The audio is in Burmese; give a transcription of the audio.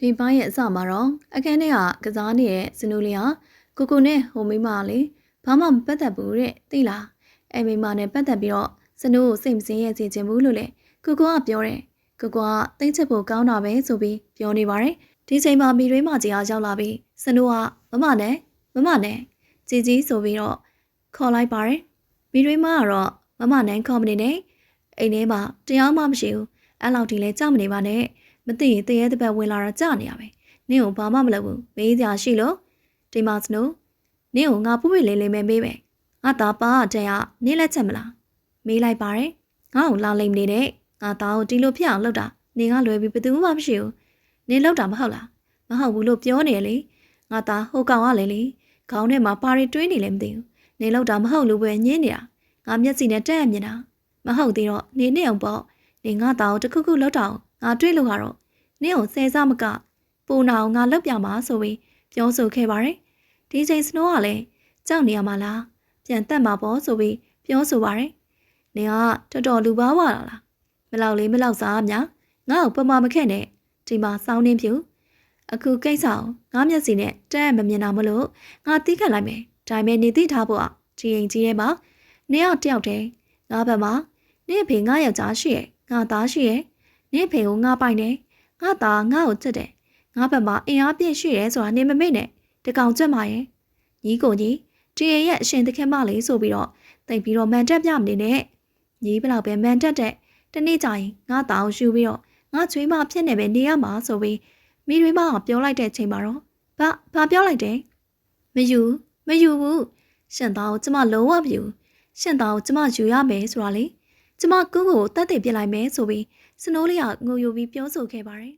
ဒီပိုင်းရဲ့အစမှာတော့အခန်းထဲကကစားနေတဲ့စနူးလေးဟာကိုကိုနဲ့ဟိုမိမလေးဘာမှမပတ်သက်ဘူးတဲ့သိလားအဲ့မိမနဲ့ပတ်သက်ပြီးတော့စနူးကိုစိတ်မစင်းရဲ့စီခြင်းဘူးလို့လေကိုကိုကပြောတယ်ကိုကိုကသိမ့်ချစ်ဖို့ကောင်းတာပဲဆိုပြီးပြောနေပါတယ်ဒီချိန်မှာမိရွေးမကြီးအားရောက်လာပြီးစနူးကမမနဲ့မမနဲ့ជីជីဆိုပြီးတော့ခေါ်လိုက်ပါတယ်မိရွေးမကတော့မမနဲ့ခေါ်မနေနဲ့အိမ်ထဲမှာတရားမှမရှိဘူးအဲ့လောက်ဒီလဲကြောက်မနေပါနဲ့ မသိရင်တရေတပတ်ဝင်လာတာကြာနေရပဲနင့်ကိုဘာမှမလုပ်ဘူးမေးကြရှိလို့ဒီမှာစနူးနင့်ကိုငါပွပွလေးလေးမဲမေးပဲငါသားပါတဲ့ရနင့်လက်ချက်မလားမေးလိုက်ပါတယ်ငါ့ကိုလာလိမ့်နေတယ်ငါသားကိုဒီလိုဖြစ်အောင်လုပ်တာနင်ကလွယ်ပြီးဘယ်သူမှမရှိဘူးနင်လုပ်တာမဟုတ်လားမဟုတ်ဘူးလို့ပြောနေရလေငါသားဟိုကောင်ကလေလေခေါင်းထဲမှာပါရီတွင်းနေလည်းမသိဘူးနင်လောက်တာမဟုတ်လို့ပဲညင်းနေတာငါမျက်စိနဲ့တက်ရမြင်တာမဟုတ်သေးတော့နေနေအောင်ပေါ့နေငါသားကိုတခုခုလောက်တာ ငါတွေးလို့ကတော့နင့်ကိုဆယ်စားမကပူနာအောင်ငါလောက်ပြမှာဆိုပြီးပြောဆိုခဲ့ပါတယ်ဒီချိန်စနိုးကလည်းကြောက်နေရမှာလားပြန်တက်မှာပေါ့ဆိုပြီးပြောဆိုပါတယ်နေကတော်တော်လူပါဝါလာလားမလောက်လေးမလောက်စားများငါ့ကိုပမာမခက်နဲ့ဒီမှာစောင်းနှင်းပြူအခုကိစ္စအောင်ငါမျက်စိနဲ့တက်ရမမြင်တာမလို့ငါတီးခတ်လိုက်မယ်ဒါပေမဲ့နေသိထားဖို့อ่ะဒီရင်ကြီးထဲမှာနေရောက်တယောက်တည်းငါဘက်မှာနေဖေငါယောက်ျားရှိရဲ့ငါသားရှိရဲ့ နေဖေကိုငါပိုင်တယ်ငါသားငါ့ကိုချစ်တယ်ငါဘက်မှာအင်အားပြည့်ရှိရဲဆိုတာနေမမေ့နဲ့တကောင်ကြွက်မှာရဲ့ညီကိုကြီးဒီရဲ့ရဲ့အရှင်သခင်မလေးဆိုပြီးတော့တိတ်ပြီးတော့မန်တက်ပြမနေနဲ့ညီဘလောက်ပဲမန်တက်တဲ့တနေ့ကျရင်ငါသားကိုယူပြီးတော့ငါချွေးမဖြစ်နေပဲနေရမှာဆိုပြီးမိရွေးမကပြောလိုက်တဲ့ချိန်မှာတော့ဘာဘာပြောလိုက်တယ်မယူမယူဘူးရှင်သားကိုကျမလုံးဝမယူရှင်သားကိုကျမယူရမယ်ဆိုတာလေ ကျမကုန်းကိုတတ်သိပြစ်လိုက်မယ်ဆိုပြီးစနိုးလေးကငိုယိုပြီးပြောဆိုခဲ့ပါတယ်